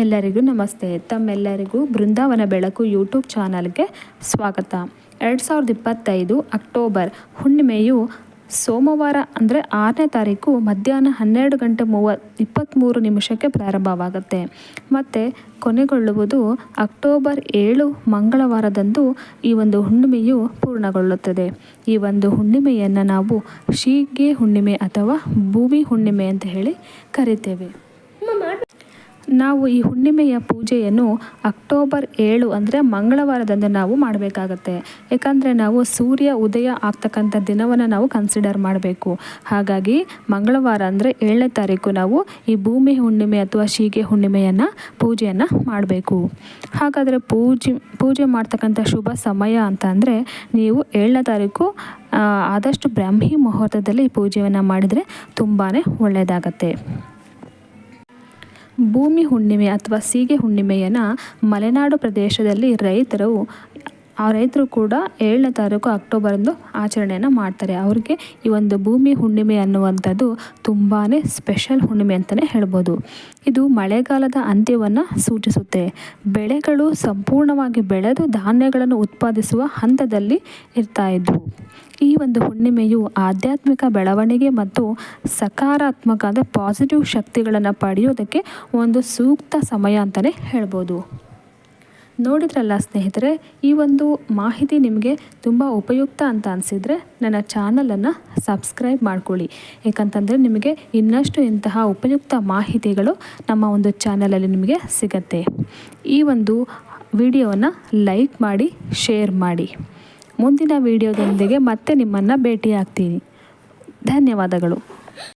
ಎಲ್ಲರಿಗೂ ನಮಸ್ತೆ. ತಮ್ಮೆಲ್ಲರಿಗೂ ಬೃಂದಾವನ ಬೆಳಕು ಯೂಟ್ಯೂಬ್ ಚಾನಲ್ಗೆ ಸ್ವಾಗತ. ಎರಡು ಸಾವಿರದ ಇಪ್ಪತ್ತೈದು ಅಕ್ಟೋಬರ್ ಹುಣ್ಣಿಮೆಯು ಸೋಮವಾರ ಅಂದರೆ ಆರನೇ ತಾರೀಕು ಮಧ್ಯಾಹ್ನ ಹನ್ನೆರಡು ಗಂಟೆ ಮೂವ ಇಪ್ಪತ್ತ್ಮೂರು ನಿಮಿಷಕ್ಕೆ ಪ್ರಾರಂಭವಾಗುತ್ತೆ. ಮತ್ತು ಕೊನೆಗೊಳ್ಳುವುದು ಅಕ್ಟೋಬರ್ ಏಳು ಮಂಗಳವಾರದಂದು ಈ ಒಂದು ಹುಣ್ಣಿಮೆಯು ಪೂರ್ಣಗೊಳ್ಳುತ್ತದೆ. ಈ ಒಂದು ಹುಣ್ಣಿಮೆಯನ್ನು ನಾವು ಶೀಗೆ ಹುಣ್ಣಿಮೆ ಅಥವಾ ಭೂಮಿ ಹುಣ್ಣಿಮೆ ಅಂತ ಹೇಳಿ ಕರಿತೇವೆ. ನಾವು ಈ ಹುಣ್ಣಿಮೆಯ ಪೂಜೆಯನ್ನು ಅಕ್ಟೋಬರ್ ಏಳು ಅಂದರೆ ಮಂಗಳವಾರದಂದು ನಾವು ಮಾಡಬೇಕಾಗತ್ತೆ. ಯಾಕಂದರೆ ನಾವು ಸೂರ್ಯ ಉದಯ ಆಗ್ತಕ್ಕಂಥ ದಿನವನ್ನು ನಾವು ಕನ್ಸಿಡರ್ ಮಾಡಬೇಕು. ಹಾಗಾಗಿ ಮಂಗಳವಾರ ಅಂದರೆ ಏಳನೇ ತಾರೀಕು ನಾವು ಈ ಭೂಮಿ ಹುಣ್ಣಿಮೆ ಅಥವಾ ಶೀಗೆ ಹುಣ್ಣಿಮೆಯನ್ನು ಪೂಜೆಯನ್ನು ಮಾಡಬೇಕು. ಹಾಗಾದರೆ ಪೂಜೆ ಪೂಜೆ ಮಾಡ್ತಕ್ಕಂಥ ಶುಭ ಸಮಯ ಅಂತ ಅಂದರೆ ನೀವು ಏಳನೇ ತಾರೀಕು ಆದಷ್ಟು ಬ್ರಾಹ್ಮಿ ಮುಹೂರ್ತದಲ್ಲಿ ಪೂಜೆಯನ್ನು ಮಾಡಿದರೆ ತುಂಬಾ ಒಳ್ಳೆಯದಾಗತ್ತೆ ಭೂಮಿ ಹುಣ್ಣಿಮೆ ಅಥವಾ ಸೀಗೆ ಹುಣ್ಣಿಮೆಯನ್ನು ಮಲೆನಾಡು ಪ್ರದೇಶದಲ್ಲಿ ರೈತರು ಆ ರೈತರು ಕೂಡ ಏಳನೇ ತಾರೀಕು ಅಕ್ಟೋಬರಂದು ಆಚರಣೆಯನ್ನು ಮಾಡ್ತಾರೆ. ಅವ್ರಿಗೆ ಈ ಒಂದು ಭೂಮಿ ಹುಣ್ಣಿಮೆ ಅನ್ನುವಂಥದ್ದು ತುಂಬಾ ಸ್ಪೆಷಲ್ ಹುಣ್ಣಿಮೆ ಅಂತಲೇ ಹೇಳ್ಬೋದು. ಇದು ಮಳೆಗಾಲದ ಅಂತ್ಯವನ್ನು ಸೂಚಿಸುತ್ತೆ. ಬೆಳೆಗಳು ಸಂಪೂರ್ಣವಾಗಿ ಬೆಳೆದು ಧಾನ್ಯಗಳನ್ನು ಉತ್ಪಾದಿಸುವ ಹಂತದಲ್ಲಿ ಇರ್ತಾ ಇದ್ವು. ಈ ಒಂದು ಹುಣ್ಣಿಮೆಯು ಆಧ್ಯಾತ್ಮಿಕ ಬೆಳವಣಿಗೆ ಮತ್ತು ಸಕಾರಾತ್ಮಕ ಅಂದರೆ ಪಾಸಿಟಿವ್ ಶಕ್ತಿಗಳನ್ನು ಪಡೆಯೋದಕ್ಕೆ ಒಂದು ಸೂಕ್ತ ಸಮಯ ಅಂತಲೇ ಹೇಳ್ಬೋದು. ನೋಡಿದ್ರಲ್ಲ ಸ್ನೇಹಿತರೆ, ಈ ಒಂದು ಮಾಹಿತಿ ನಿಮಗೆ ತುಂಬ ಉಪಯುಕ್ತ ಅಂತ ಅನಿಸಿದರೆ ನನ್ನ ಚಾನಲನ್ನು ಸಬ್ಸ್ಕ್ರೈಬ್ ಮಾಡ್ಕೊಳ್ಳಿ. ಏಕಂತಂದರೆ ನಿಮಗೆ ಇನ್ನಷ್ಟು ಇಂತಹ ಉಪಯುಕ್ತ ಮಾಹಿತಿಗಳು ನಮ್ಮ ಒಂದು ಚಾನಲಲ್ಲಿ ನಿಮಗೆ ಸಿಗತ್ತೆ. ಈ ಒಂದು ವಿಡಿಯೋವನ್ನು ಲೈಕ್ ಮಾಡಿ ಶೇರ್ ಮಾಡಿ. ಮುಂದಿನ ವಿಡಿಯೋದೊಂದಿಗೆ ಮತ್ತೆ ನಿಮ್ಮನ್ನು ಭೇಟಿಯಾಗ್ತೀನಿ. ಧನ್ಯವಾದಗಳು.